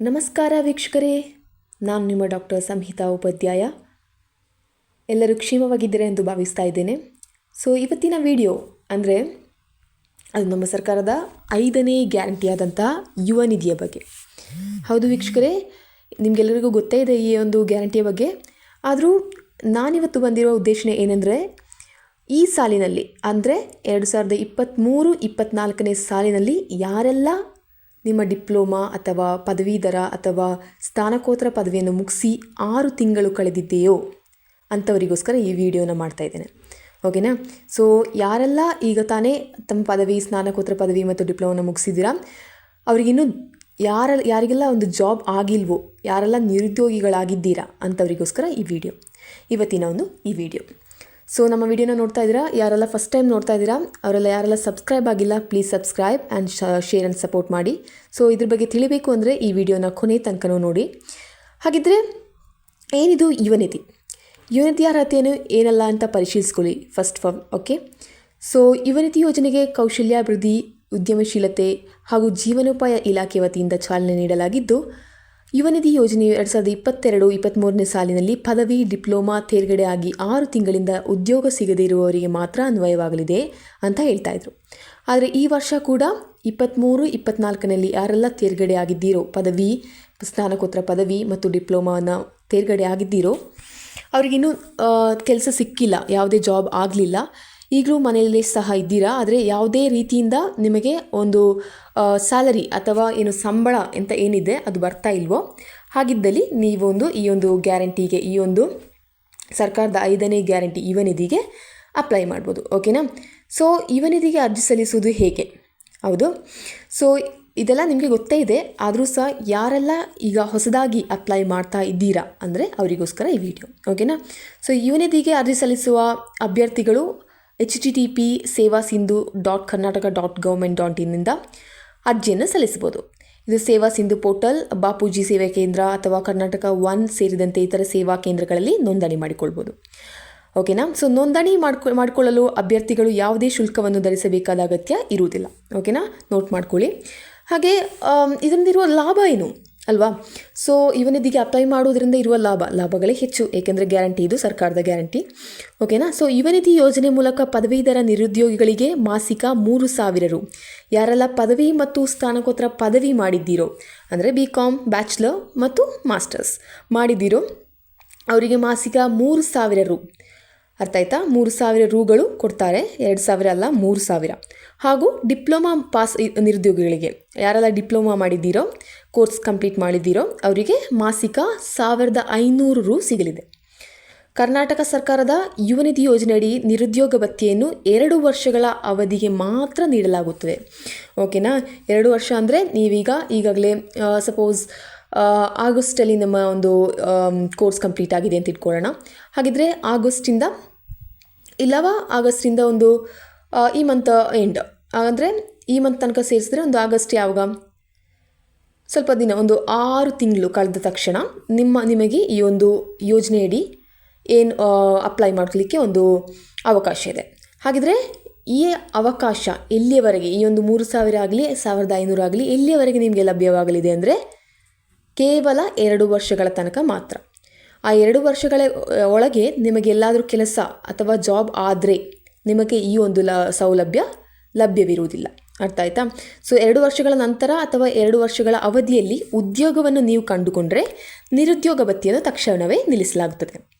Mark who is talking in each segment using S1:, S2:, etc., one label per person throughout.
S1: ನಮಸ್ಕಾರ ವೀಕ್ಷಕರೇ, ನಾನು ನಿಮ್ಮ ಡಾಕ್ಟರ್ ಸಂಹಿತಾ ಉಪಾಧ್ಯಾಯ. ಎಲ್ಲರೂ ಕ್ಷೇಮವಾಗಿದ್ದೀರಾ ಎಂದು ಭಾವಿಸ್ತಾ ಇದ್ದೇನೆ. ಸೊ ಇವತ್ತಿನ ವಿಡಿಯೋ ಅಂದರೆ ಅದು ನಮ್ಮ ಸರ್ಕಾರದ ಐದನೇ ಗ್ಯಾರಂಟಿಯಾದಂಥ ಯುವ ನಿಧಿಯ ಬಗ್ಗೆ. ಹೌದು ವೀಕ್ಷಕರೇ, ನಿಮಗೆಲ್ಲರಿಗೂ ಗೊತ್ತೇ ಇದೆ ಈ ಒಂದು ಗ್ಯಾರಂಟಿಯ ಬಗ್ಗೆ. ಆದರೂ ನಾನಿವತ್ತು ಬಂದಿರುವ ಉದ್ದೇಶ ಏನೆಂದರೆ, ಈ ಸಾಲಿನಲ್ಲಿ ಅಂದರೆ ಎರಡು ಸಾವಿರದ ಇಪ್ಪತ್ತ್ಮೂರು ಇಪ್ಪತ್ತ್ನಾಲ್ಕನೇ ಸಾಲಿನಲ್ಲಿ ಯಾರೆಲ್ಲ ನಿಮ್ಮ ಡಿಪ್ಲೊಮಾ ಅಥವಾ ಪದವೀಧರ ಅಥವಾ ಸ್ನಾತಕೋತ್ತರ ಪದವಿಯನ್ನು ಮುಗಿಸಿ ಆರು ತಿಂಗಳು ಕಳೆದಿದ್ದೆಯೋ ಅಂಥವರಿಗೋಸ್ಕರ ಈ ವಿಡಿಯೋನ ಮಾಡ್ತಾ ಇದ್ದೇನೆ. ಓಕೆನಾ? ಸೊ ಯಾರೆಲ್ಲ ಈಗ ತಾನೇ ತಮ್ಮ ಪದವಿ ಸ್ನಾನಕೋತ್ತರ ಪದವಿ ಮತ್ತು ಡಿಪ್ಲೊಮಾನ ಮುಗಿಸಿದ್ದೀರಾ ಅವರಿಗಿನ್ನೂ ಯಾರ, ಯಾರಿಗೆಲ್ಲ ಒಂದು ಜಾಬ್ ಆಗಿಲ್ವೋ, ಯಾರೆಲ್ಲ ನಿರುದ್ಯೋಗಿಗಳಾಗಿದ್ದೀರಾ ಅಂಥವರಿಗೋಸ್ಕರ ಈ ವಿಡಿಯೋ. ಇವತ್ತಿನ ಒಂದು ಈ ವಿಡಿಯೋ. ಸೊ ನಮ್ಮ ವಿಡಿಯೋನ ನೋಡ್ತಾ ಇದ್ದೀರಾ? ಯಾರೆಲ್ಲ ಫಸ್ಟ್ ಟೈಮ್ ನೋಡ್ತಾ ಇದ್ದೀರಾ? ಅವರೆಲ್ಲ ಯಾರೆಲ್ಲ ಸಬ್ಸ್ಕ್ರೈಬ್ ಆಗಿಲ್ಲ please subscribe and share and support ಮಾಡಿ. ಸೊ ಇದ್ರ ಬಗ್ಗೆ ತಿಳಿಬೇಕು ಅಂದರೆ ಈ ವಿಡಿಯೋನ ಕೊನೆ ತನಕನೂ ನೋಡಿ. ಹಾಗಿದ್ದರೆ ಏನಿದು ಯುವನಿತಿ ಯುವನಿಧಿ ಅರ್ಹತೆಯನ್ನು ಏನಲ್ಲ ಅಂತ ಪರಿಶೀಲಿಸ್ಕೊಳ್ಳಿ first form okay so Yuvanidhi ಯೋಜನೆಗೆ ಕೌಶಲ್ಯಾಭಿವೃದ್ಧಿ, ಉದ್ಯಮಶೀಲತೆ ಹಾಗೂ ಜೀವನೋಪಾಯ ಇಲಾಖೆ ವತಿಯಿಂದ ಚಾಲನೆ ನೀಡಲಾಗಿದ್ದು ಯುವನಿಧಿ ಯೋಜನೆಯು ಎರಡು ಸಾವಿರದ ಇಪ್ಪತ್ತೆರಡು ಇಪ್ಪತ್ತ್ಮೂರನೇ ಸಾಲಿನಲ್ಲಿ ಪದವಿ, ಡಿಪ್ಲೊಮಾ ತೇರ್ಗಡೆ ಆಗಿ ಆರು ತಿಂಗಳಿಂದ ಉದ್ಯೋಗ ಸಿಗದೇ ಇರುವವರಿಗೆ ಮಾತ್ರ ಅನ್ವಯವಾಗಲಿದೆ ಅಂತ ಹೇಳ್ತಾ ಇದ್ರು. ಆದರೆ ಈ ವರ್ಷ ಕೂಡ ಇಪ್ಪತ್ತ್ಮೂರು ಇಪ್ಪತ್ನಾಲ್ಕನಲ್ಲಿ ಯಾರೆಲ್ಲ ತೇರ್ಗಡೆ ಆಗಿದ್ದೀರೋ ಪದವಿ ಸ್ನಾತಕೋತ್ತರ ಪದವಿ ಮತ್ತು ಡಿಪ್ಲೊಮಾನ ತೇರ್ಗಡೆ ಆಗಿದ್ದೀರೋ ಅವರಿಗಿನ್ನೂ ಕೆಲಸ ಸಿಕ್ಕಿಲ್ಲ, ಯಾವುದೇ ಜಾಬ್ ಆಗಲಿಲ್ಲ. ಈಗಲೂ ಮನೆಯಲ್ಲಿ ಸಹ ಇದ್ದೀರಾ? ಆದರೆ ಯಾವುದೇ ರೀತಿಯಿಂದ ನಿಮಗೆ ಒಂದು ಸ್ಯಾಲರಿ ಅಥವಾ ಏನು ಸಂಬಳ ಅಂತ ಏನಿದೆ ಅದು ಬರ್ತಾ ಇಲ್ವೋ? ಹಾಗಿದ್ದಲ್ಲಿ ನೀವೊಂದು ಈ ಒಂದು ಗ್ಯಾರಂಟಿಗೆ, ಈ ಒಂದು ಸರ್ಕಾರದ ಐದನೇ ಗ್ಯಾರಂಟಿ ಯುವ ನಿಧಿಗೆ ಅಪ್ಲೈ ಮಾಡ್ಬೋದು, ಓಕೆನಾ? ಸೊ ಯುವ ನಿಧಿಗೆ ಅರ್ಜಿ ಸಲ್ಲಿಸುವುದು ಹೇಗೆ? ಹೌದು. ಸೊ ಇದೆಲ್ಲ ನಿಮಗೆ ಗೊತ್ತೇ ಇದೆ. ಆದರೂ ಸಹ ಯಾರೆಲ್ಲ ಈಗ ಹೊಸದಾಗಿ ಅಪ್ಲೈ ಮಾಡ್ತಾ ಇದ್ದೀರಾ ಅಂದರೆ ಅವರಿಗೋಸ್ಕರ ಈ ವಿಡಿಯೋ ಓಕೆನಾ? ಸೊ ಯುವನಿಧಿಗೆ ಅರ್ಜಿ ಸಲ್ಲಿಸುವ ಅಭ್ಯರ್ಥಿಗಳು H T T P Seva Sindhu dot Karnataka dot government dot ಇನ್ನಿಂದ ಅರ್ಜಿಯನ್ನು ಸಲ್ಲಿಸಬಹುದು. ಇದು ಸೇವಾ ಸಿಂಧು ಪೋರ್ಟಲ್, ಬಾಪೂಜಿ ಸೇವಾ ಕೇಂದ್ರ ಅಥವಾ ಕರ್ನಾಟಕ ಒನ್ ಸೇರಿದಂತೆ ಇತರ ಸೇವಾ ಕೇಂದ್ರಗಳಲ್ಲಿ ನೋಂದಣಿ ಮಾಡಿಕೊಳ್ಬೋದು ಓಕೆನಾ? ಸೊ ನೋಂದಣಿ ಮಾಡ್ಕೊ, ಮಾಡಿಕೊಳ್ಳಲು ಅಭ್ಯರ್ಥಿಗಳು ಯಾವುದೇ ಶುಲ್ಕವನ್ನು ಧರಿಸಬೇಕಾದ ಅಗತ್ಯ ಇರುವುದಿಲ್ಲ. ಓಕೆನಾ? ನೋಟ್ ಮಾಡ್ಕೊಳ್ಳಿ. ಹಾಗೆ ಇದರಿಂದಿರುವ ಲಾಭ ಏನು? ಅಲ್ವಾ? ಸೊ ಯುವನಿಧಿಗೆ ಅಪ್ಲೈ ಮಾಡೋದ್ರಿಂದ ಇರುವ ಲಾಭ, ಲಾಭಗಳೇ ಹೆಚ್ಚು, ಏಕೆಂದರೆ ಗ್ಯಾರಂಟಿ ಇದು ಸರ್ಕಾರದ ಗ್ಯಾರಂಟಿ ಓಕೆನಾ ಸೊ ಯುವನಿಧಿ ಯೋಜನೆ ಮೂಲಕ ಪದವೀಧರ ನಿರುದ್ಯೋಗಿಗಳಿಗೆ ಮಾಸಿಕ ಮೂರು ಸಾವಿರ ರು. ಯಾರೆಲ್ಲ ಪದವಿ ಮತ್ತು ಸ್ಥಾನಕೋತ್ತರ ಪದವಿ ಮಾಡಿದ್ದೀರೋ, ಅಂದರೆ ಬಿ ಕಾಮ್ ಬ್ಯಾಚುಲರ್ ಮತ್ತು ಮಾಸ್ಟರ್ಸ್ ಮಾಡಿದ್ದೀರೋ, ಅವರಿಗೆ ಮಾಸಿಕ ಮೂರು ಸಾವಿರ ರು. ಅರ್ಥ ಆಯ್ತಾ? ಮೂರು ಸಾವಿರ ರೂಗಳು ಕೊಡ್ತಾರೆ. ಎರಡು ಸಾವಿರ ಅಲ್ಲ, ಮೂರು ಸಾವಿರ. ಹಾಗೂ ಡಿಪ್ಲೊಮಾ ಪಾಸ್ ನಿರುದ್ಯೋಗಿಗಳಿಗೆ. ಯಾರೆಲ್ಲ ಡಿಪ್ಲೊಮಾ ಮಾಡಿದ್ದೀರೋ, ಕೋರ್ಸ್ ಕಂಪ್ಲೀಟ್ ಮಾಡಿದ್ದೀರೋ, ಅವರಿಗೆ ಮಾಸಿಕ ಸಾವಿರದ ಐನೂರು ರು ಸಿಗಲಿದೆ. ಕರ್ನಾಟಕ ಸರ್ಕಾರದ ಯುವನಿಧಿ ಯೋಜನೆಯಡಿ ನಿರುದ್ಯೋಗ ಭತ್ಯೆಯನ್ನು ಎರಡು ವರ್ಷಗಳ ಅವಧಿಗೆ ಮಾತ್ರ ನೀಡಲಾಗುತ್ತದೆ. ಓಕೆನಾ? ಎರಡು ವರ್ಷ ಅಂದರೆ ನೀವೀಗ ಈಗಾಗಲೇ ಸಪೋಸ್ ಆಗಸ್ಟಲ್ಲಿ ನಮ್ಮ ಒಂದು ಕೋರ್ಸ್ ಕಂಪ್ಲೀಟ್ ಆಗಿದೆ ಅಂತ ಇಟ್ಕೊಳ್ಳೋಣ. ಹಾಗಿದ್ರೆ ಆಗಸ್ಟಿಂದ, ಇಲ್ಲವ? ಆಗಸ್ಟಿಂದ ಒಂದು ಈ ಮಂತ್ ಎಂಡ್ ಅಂದರೆ ಈ ಮಂತ್ ತನಕ ಸೇರಿಸಿದ್ರೆ ಒಂದು ಆಗಸ್ಟ್ ಯಾವಾಗ? ಸ್ವಲ್ಪ ದಿನ, ಒಂದು ಆರು ತಿಂಗಳು ಕಳೆದ ತಕ್ಷಣ ನಿಮ್ಮ, ನಿಮಗೆ ಈ ಒಂದು ಯೋಜನೆಯಡಿ ಏನು ಅಪ್ಲೈ ಮಾಡಲಿಕ್ಕೆ ಒಂದು ಅವಕಾಶ ಇದೆ. ಹಾಗಿದ್ರೆ ಈ ಅವಕಾಶ ಎಲ್ಲಿಯವರೆಗೆ, ಈ ಒಂದು ಮೂರು ಸಾವಿರ ಆಗಲಿ, ಸಾವಿರದ ಐನೂರು ಆಗಲಿ, ಎಲ್ಲಿಯವರೆಗೆ ನಿಮಗೆ ಲಭ್ಯವಾಗಲಿದೆ ಅಂದರೆ ಕೇವಲ ಎರಡು ವರ್ಷಗಳ ತನಕ ಮಾತ್ರ. ಆ ಎರಡು ವರ್ಷಗಳ ಒಳಗೆ ನಿಮಗೆಲ್ಲಾದರೂ ಕೆಲಸ ಅಥವಾ ಜಾಬ್ ಆದರೆ ನಿಮಗೆ ಈ ಒಂದು ಲ, ಸೌಲಭ್ಯ ಲಭ್ಯವಿರುವುದಿಲ್ಲ. ಅರ್ಥ ಆಯ್ತಾ? ಸೊ, ಎರಡು ವರ್ಷಗಳ ನಂತರ ಅಥವಾ ಎರಡು ವರ್ಷಗಳ ಅವಧಿಯಲ್ಲಿ ಉದ್ಯೋಗವನ್ನು ನೀವು ಕಂಡುಕೊಂಡರೆ ನಿರುದ್ಯೋಗ ಭತ್ಯೆಯನ್ನು ತಕ್ಷಣವೇ ನಿಲ್ಲಿಸಲಾಗುತ್ತದೆ.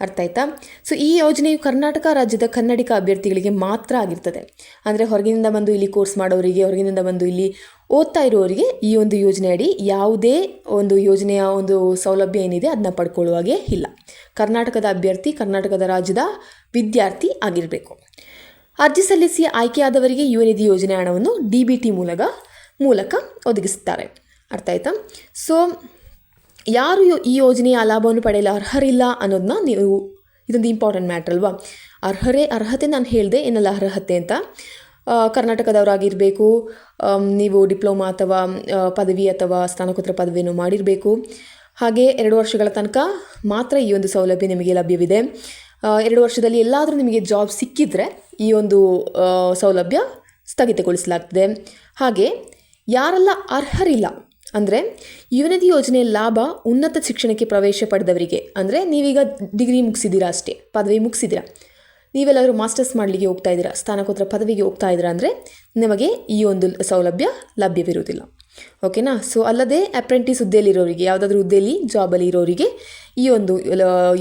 S1: ಅರ್ಥ ಆಯ್ತಾ? ಸೊ ಈ ಯೋಜನೆಯು ಕರ್ನಾಟಕ ರಾಜ್ಯದ ಕನ್ನಡಿಕ ಅಭ್ಯರ್ಥಿಗಳಿಗೆ ಮಾತ್ರ ಆಗಿರ್ತದೆ. ಅಂದರೆ ಹೊರಗಿನಿಂದ ಬಂದು ಇಲ್ಲಿ ಕೋರ್ಸ್ ಮಾಡೋರಿಗೆ, ಹೊರಗಿನಿಂದ ಬಂದು ಇಲ್ಲಿ ಓದ್ತಾ ಇರೋರಿಗೆ ಈ ಒಂದು ಯೋಜನೆಯಡಿ ಯಾವುದೇ ಒಂದು ಯೋಜನೆಯ ಒಂದು ಸೌಲಭ್ಯ ಏನಿದೆ ಅದನ್ನ ಪಡ್ಕೊಳ್ಳುವಾಗೆ ಇಲ್ಲ. ಕರ್ನಾಟಕದ ಅಭ್ಯರ್ಥಿ, ಕರ್ನಾಟಕದ ರಾಜ್ಯದ ವಿದ್ಯಾರ್ಥಿ ಆಗಿರಬೇಕು. ಅರ್ಜಿ ಸಲ್ಲಿಸಿ ಆಯ್ಕೆಯಾದವರಿಗೆ ಯುವ ನಿಧಿ ಯೋಜನೆ ಹಣವನ್ನು ಡಿ ಬಿ ಟಿ ಮೂಲಕ ಮೂಲಕ ಒದಗಿಸುತ್ತಾರೆ. ಅರ್ಥ ಆಯ್ತಾ? ಸೊ ಯಾರು ಈ ಯೋಜನೆಯ ಲಾಭವನ್ನು ಪಡೆಯಲು ಅರ್ಹರಿಲ್ಲ ಅನ್ನೋದನ್ನ ನೀವು ಇದೊಂದು ಇಂಪಾರ್ಟೆಂಟ್ ಮ್ಯಾಟ್ರ್ ಅಲ್ವಾ? ಅರ್ಹರೇ, ಅರ್ಹತೆ ನಾನು ಹೇಳಿದೆ ಏನಲ್ಲ ಅರ್ಹತೆ ಅಂತ. ಕರ್ನಾಟಕದವರಾಗಿರಬೇಕು ನೀವು ಡಿಪ್ಲೊಮಾ ಅಥವಾ ಪದವಿ ಅಥವಾ ಸ್ನಾನಕೋತ್ತರ ಪದವಿಯನ್ನು ಮಾಡಿರಬೇಕು. ಹಾಗೆ ಎರಡು ವರ್ಷಗಳ ತನಕ ಮಾತ್ರ ಈ ಒಂದು ಸೌಲಭ್ಯ ನಿಮಗೆ ಲಭ್ಯವಿದೆ. ಎರಡು ವರ್ಷದಲ್ಲಿ ಎಲ್ಲಾದರೂ ನಿಮಗೆ ಜಾಬ್ ಸಿಕ್ಕಿದರೆ ಈ ಒಂದು ಸೌಲಭ್ಯ ಸ್ಥಗಿತಗೊಳಿಸಲಾಗ್ತದೆ. ಹಾಗೆ ಯಾರೆಲ್ಲ ಅರ್ಹರಿಲ್ಲ ಅಂದರೆ ಯುವನಿಧಿ ಯೋಜನೆ ಲಾಭ ಉನ್ನತ ಶಿಕ್ಷಣಕ್ಕೆ ಪ್ರವೇಶ ಪಡೆದವರಿಗೆ. ಅಂದರೆ ನೀವೀಗ ಡಿಗ್ರಿ ಮುಗಿಸಿದ್ದೀರಾ ಅಷ್ಟೇ, ಪದವಿ ಮುಗಿಸಿದ್ದೀರಾ. ನೀವೆಲ್ಲರೂ ಮಾಸ್ಟರ್ಸ್ ಮಾಡಲಿಕ್ಕೆ ಹೋಗ್ತಾ ಇದ್ದೀರಾ ಸ್ನಾನಕೋತ್ತರ ಪದವಿಗೆ ಹೋಗ್ತಾ ಇದ್ದೀರಾ ಅಂದರೆ ನಿಮಗೆ ಈ ಒಂದು ಸೌಲಭ್ಯ ಲಭ್ಯವಿರುವುದಿಲ್ಲ. ಓಕೆನಾ? ಸೊ ಅಲ್ಲದೆ ಅಪ್ರೆಂಟಿಸ್ ಹುದ್ದೆಯಲ್ಲಿರೋರಿಗೆ, ಯಾವುದಾದ್ರೂ ಹುದ್ದೆಯಲ್ಲಿ ಜಾಬಲ್ಲಿ ಇರೋರಿಗೆ ಈ ಒಂದು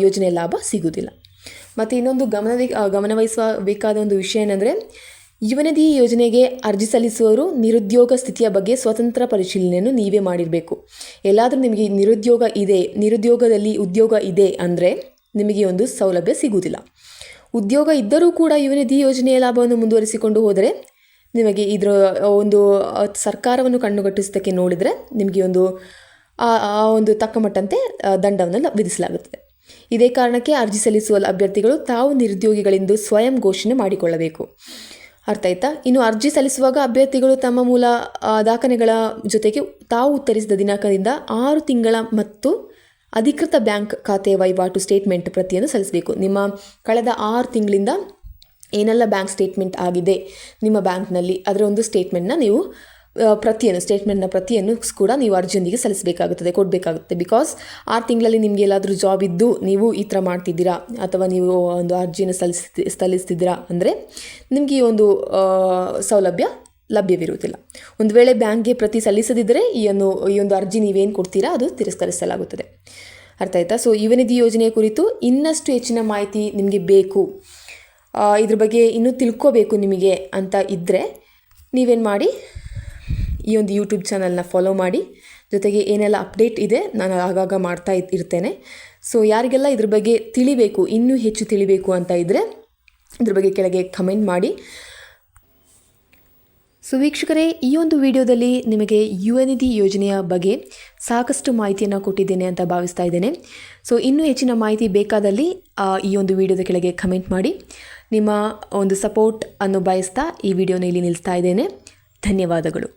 S1: ಯೋಜನೆಯ ಲಾಭ ಸಿಗುವುದಿಲ್ಲ. ಮತ್ತು ಇನ್ನೊಂದು ಗಮನ ಗಮನವಹಿಸಬೇಕಾದ ಒಂದು ವಿಷಯ ಏನಂದರೆ ಯುವನಿಧಿ ಯೋಜನೆಗೆ ಅರ್ಜಿ ಸಲ್ಲಿಸುವವರು ನಿರುದ್ಯೋಗ ಸ್ಥಿತಿಯ ಬಗ್ಗೆ ಸ್ವತಂತ್ರ ಪರಿಶೀಲನೆಯನ್ನು ನೀವೇ ಮಾಡಿರಬೇಕು. ಎಲ್ಲಾದರೂ ನಿಮಗೆ ನಿರುದ್ಯೋಗ ಇದೆ, ನಿರುದ್ಯೋಗದಲ್ಲಿ ಉದ್ಯೋಗ ಇದೆ ಅಂದರೆ ನಿಮಗೆ ಒಂದು ಸೌಲಭ್ಯ ಸಿಗುವುದಿಲ್ಲ. ಉದ್ಯೋಗ ಇದ್ದರೂ ಕೂಡ ಯುವನಿಧಿ ಯೋಜನೆಯ ಲಾಭವನ್ನು ಮುಂದುವರಿಸಿಕೊಂಡು ಹೋದರೆ ನಿಮಗೆ ಇದರ ಒಂದು ಸರ್ಕಾರವನ್ನು ಕಣ್ಣುಗಟ್ಟಿಸೋದಕ್ಕೆ ನೋಡಿದರೆ ನಿಮಗೆ ಒಂದು, ಆ ಒಂದು ತಕ್ಕಮಟ್ಟಂತೆ ದಂಡವನ್ನು ವಿಧಿಸಲಾಗುತ್ತದೆ. ಇದೇ ಕಾರಣಕ್ಕೆ ಅರ್ಜಿ ಸಲ್ಲಿಸುವ ಅಭ್ಯರ್ಥಿಗಳು ತಾವು ನಿರುದ್ಯೋಗಿಗಳೆಂದು ಸ್ವಯಂ ಘೋಷಣೆ ಮಾಡಿಕೊಳ್ಳಬೇಕು. ಅರ್ಥ ಆಯ್ತಾ? ಇನ್ನು ಅರ್ಜಿ ಸಲ್ಲಿಸುವಾಗ ಅಭ್ಯರ್ಥಿಗಳು ತಮ್ಮ ಮೂಲ ದಾಖಲೆಗಳ ಜೊತೆಗೆ ತಾವು ಉತ್ತರಿಸಿದ ದಿನಾಂಕದಿಂದ ಆರು ತಿಂಗಳ ಮತ್ತು ಅಧಿಕೃತ ಬ್ಯಾಂಕ್ ಖಾತೆ ವಹಿವಾಟು ಸ್ಟೇಟ್ಮೆಂಟ್ ಪ್ರತಿಯನ್ನು ಸಲ್ಲಿಸಬೇಕು. ನಿಮ್ಮ ಕಳೆದ ಆರು ತಿಂಗಳಿಂದ ಏನೆಲ್ಲ ಬ್ಯಾಂಕ್ ಸ್ಟೇಟ್ಮೆಂಟ್ ಆಗಿದೆ ನಿಮ್ಮ ಬ್ಯಾಂಕ್ನಲ್ಲಿ, ಅದರ ಒಂದು ಸ್ಟೇಟ್ಮೆಂಟ್ನ ನೀವು ಪ್ರತಿಯನ್ನು ಸ್ಟೇಟ್ಮೆಂಟ್ನ ಪ್ರತಿಯನ್ನು ಕೂಡ ನೀವು ಅರ್ಜಿಯೊಂದಿಗೆ ಸಲ್ಲಿಸಬೇಕಾಗುತ್ತದೆ, ಕೊಡಬೇಕಾಗುತ್ತೆ. ಬಿಕಾಸ್ ಆರು ತಿಂಗಳಲ್ಲಿ ನಿಮಗೆ ಎಲ್ಲಾದರೂ ಜಾಬ್ ಇದ್ದು ನೀವು ಈ ಥರ ಮಾಡ್ತಿದ್ದೀರಾ, ಅಥವಾ ನೀವು ಒಂದು ಅರ್ಜಿಯನ್ನು ಸಲ್ಲಿಸ್ತಿ, ಸಲ್ಲಿಸ್ತಿದ್ದೀರಾ ಅಂದರೆ ನಿಮಗೆ ಈ ಒಂದು ಸೌಲಭ್ಯ ಲಭ್ಯವಿರುವುದಿಲ್ಲ. ಒಂದು ವೇಳೆ ಬ್ಯಾಂಕ್ಗೆ ಪ್ರತಿ ಸಲ್ಲಿಸದಿದ್ದರೆ ಈ ಒಂದು ಈ ಒಂದು ಅರ್ಜಿ ನೀವೇನು ಕೊಡ್ತೀರಾ ಅದು ತಿರಸ್ಕರಿಸಲಾಗುತ್ತದೆ. ಅರ್ಥ ಆಯ್ತಾ? ಸೊ ಯುವನಿಧಿ ಯೋಜನೆಯ ಕುರಿತು ಇನ್ನಷ್ಟು ಹೆಚ್ಚಿನ ಮಾಹಿತಿ ನಿಮಗೆ ಬೇಕು. ಇದ್ರ ಬಗ್ಗೆ ಇನ್ನೂ ತಿಳ್ಕೋಬೇಕು ನಿಮಗೆ ಅಂತ ಇದ್ದರೆ ನೀವೇನು ಮಾಡಿ? ಈ ಒಂದು ಯೂಟ್ಯೂಬ್ ಚಾನಲ್ನ ಫಾಲೋ ಮಾಡಿ. ಜೊತೆಗೆ ಏನೆಲ್ಲ ಅಪ್ಡೇಟ್ ಇದೆ, ನಾನು ಆಗಾಗ ಮಾಡ್ತಾ ಇರ್ತೇನೆ. ಸೊ ಯಾರಿಗೆಲ್ಲ ಇದ್ರ ಬಗ್ಗೆ ತಿಳಿಬೇಕು, ಇನ್ನೂ ಹೆಚ್ಚು ತಿಳಿಬೇಕು ಅಂತ ಇದ್ದರೆ ಇದ್ರ ಬಗ್ಗೆ ಕೆಳಗೆ ಕಮೆಂಟ್ ಮಾಡಿ. ಸೊ ವೀಕ್ಷಕರೇ, ಈ ಒಂದು ವಿಡಿಯೋದಲ್ಲಿ ನಿಮಗೆ ಯುವ ನಿಧಿ ಯೋಜನೆಯ ಬಗ್ಗೆ ಸಾಕಷ್ಟು ಮಾಹಿತಿಯನ್ನು ಕೊಟ್ಟಿದ್ದೇನೆ ಅಂತ ಭಾವಿಸ್ತಾ ಇದ್ದೇನೆ. ಸೊ ಇನ್ನೂ ಹೆಚ್ಚಿನ ಮಾಹಿತಿ ಬೇಕಾದಲ್ಲಿ ಈ ಒಂದು ವಿಡಿಯೋದ ಕೆಳಗೆ ಕಮೆಂಟ್ ಮಾಡಿ. ನಿಮ್ಮ ಒಂದು ಸಪೋರ್ಟ್ ಅನ್ನು ಬಯಸ್ತಾ ಈ ವಿಡಿಯೋನ ಇಲ್ಲಿ ನಿಲ್ಲಿಸ್ತಾ ಇದ್ದೇನೆ. ಧನ್ಯವಾದಗಳು.